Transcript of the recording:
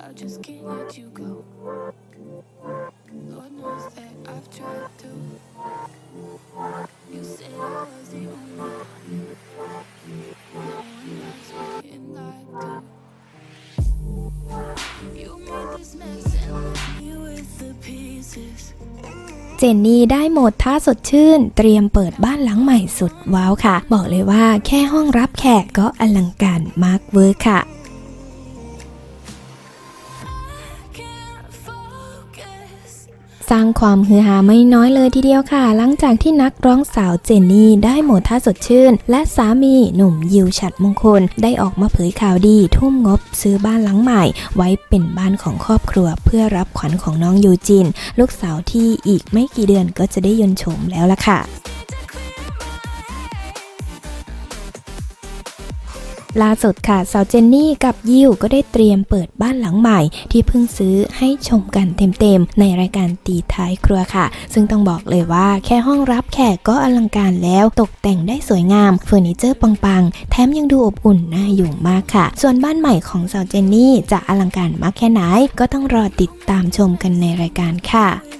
I just can't let you go. Lord knows that I've tried to. You said I was the only one. No one likes me and I do. You made this mess and left me with the pieces. เจนนี่ได้โหมดท่าสดชื่น เตรียมเปิดบ้านหลังใหม่สุดว้าวค่ะ บอกเลยว่าแค่ห้องรับแขกก็อลังการมากเวอร์ค่ะ สร้างความฮือฮาไม่น้อยเลยทีเดียวค่ะ หลังจากที่นักร้องสาวเจนนี่ได้โหมดท่าสดชื่น และสามีหนุ่มยิวฉัดมงคล ได้ออกมาเผยข่าวดี ทุ่มงบซื้อบ้านหลังใหม่ ไว้เป็นบ้านของครอบครัว เพื่อรับขวัญของน้องยูจิน ลูกสาวที่อีกไม่กี่เดือนก็จะได้ยนโฉมแล้วล่ะค่ะ ล่าสุดค่ะสาวเจนนี่กับยิวก็ได้เตรียมเปิดบ้านหลังใหม่ ที่เพิ่งซื้อให้ชมกันเต็มๆ ในรายการตีท้ายครัวค่ะ ซึ่งต้องบอกเลยว่าแค่ห้องรับแขกก็อลังการแล้วตกแต่งได้สวยงามเฟอร์นิเจอร์ปังๆ แถมยังดูอบอุ่นน่าอยู่มากค่ะ ส่วนบ้านใหม่ของสาวเจนนี่จะอลังการมากแค่ไหนก็ต้องรอติดตามชมกันในรายการค่ะ